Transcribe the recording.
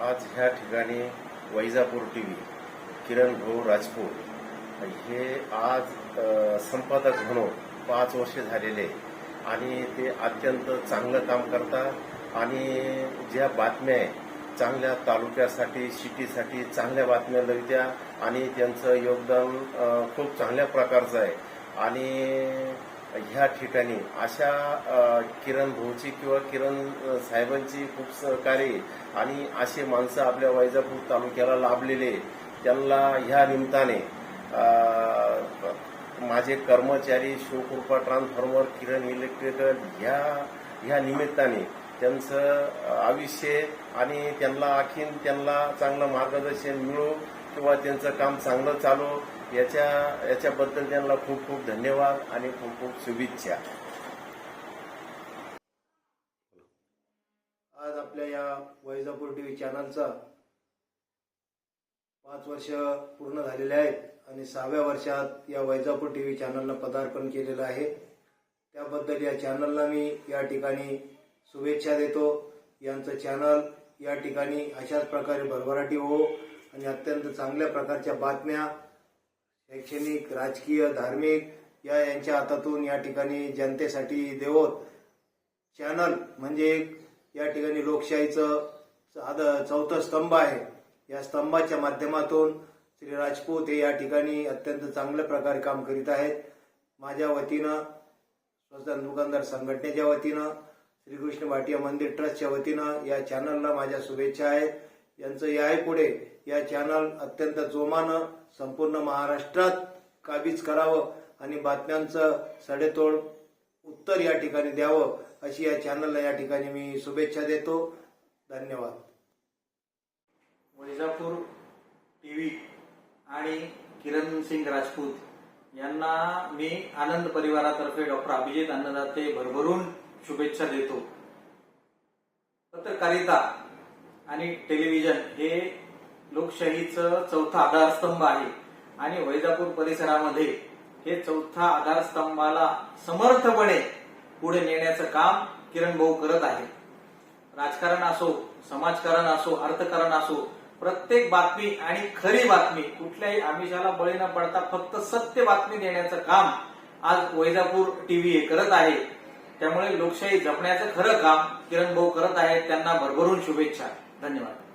आज ह्या ठिकाणी वैजापूर टी व्ही किरण भाऊ राजपूत. हे आज संपादक म्हणून पाच वर्षे झालेले आणि ते अत्यंत चांगलं काम करतात. आणि ज्या बातम्या आहे चांगल्या तालुक्यासाठी सिटीसाठी चांगल्या बातम्या लिहित्या. आणि त्यांचं योगदान खूप चांगल्या प्रकारचं आहे. आणि ह्या ठिकाणी अशा किरण भाऊची किंवा किरण साहेबांची खूप सहकार्य आणि असे माणसं आपल्या वैजापूर तालुक्याला लाभलेले त्यांना ह्या निमित्ताने माझे कर्मचारी शिवकृपा ट्रान्सफॉर्मर किरण इलेक्ट्रिकल ह्या ह्या निमित्ताने त्यांचं आयुष्य आणि त्यांना आखीन त्यांना चांगलं मार्गदर्शन मिळो. किंवा त्यांचं काम चांगलं चालू याच्या याच्याबद्दल त्यांना खूप खूप धन्यवाद आणि खूप खूप शुभेच्छा. आज आपल्या या वैजापूर टी व्ही चॅनलचा पाच वर्ष पूर्ण झालेले आहेत आणि सहाव्या वर्षात या वैजापूर टी व्ही चॅनलनं पदार्पण केलेलं आहे. त्याबद्दल या चॅनलला मी या ठिकाणी शुभेच्छा देतो. यांचं चॅनल या ठिकाणी अशाच प्रकारे भरभराटी हो आणि अत्यंत चांगल्या प्रकारच्या बातम्या शैक्षणिक राजकीय धार्मिक या यांच्या हातातून या ठिकाणी जनतेसाठी देवोत. चॅनल म्हणजे एक या ठिकाणी लोकशाहीचं साधं चौथं स्तंभ आहे. या स्तंभाच्या माध्यमातून श्री राजपूत हे या ठिकाणी अत्यंत चांगल्या प्रकारे काम करीत आहेत. माझ्या वतीनं स्वतंत्र दुकानदार संघटनेच्या वतीनं श्रीकृष्ण भाटिया मंदिर ट्रस्टच्या वतीनं या चॅनलला माझ्या शुभेच्छा आहेत. यांचं याही पुढे. या चॅनल अत्यंत जोमानं संपूर्ण महाराष्ट्रात काबीज करावं आणि बातम्यांचं सडेतोड उत्तर या ठिकाणी द्यावं अशी या चॅनलला या ठिकाणी मी शुभेच्छा देतो. धन्यवाद. वैजापूर टी व्ही आणि किरण सिंग राजपूत यांना मी आनंद परिवारातर्फे डॉक्टर अभिजित अन्नदाते भरभरून शुभेच्छा देतो. पत्रकारिता आणि टेलिव्हिजन हे लोकशाहीचं चौथा आधारस्तंभ आहे. आणि वैजापूर परिसरामध्ये हे चौथा आधारस्तंभाला समर्थपणे पुढे नेण्याचं काम किरण भाऊ करत आहे. राजकारण असो समाजकारण असो अर्थकारण असो प्रत्येक बातमी आणि खरी बातमी कुठल्याही आमिषाला बळी न पडता फक्त सत्य बातमी देण्याचं काम आज वैजापूर टीव्ही हे करत आहे. त्यामुळे लोकशाही जपण्याचं खरं काम किरण भाऊ करत आहेत त्यांना भरभरून शुभेच्छा. धन्यवाद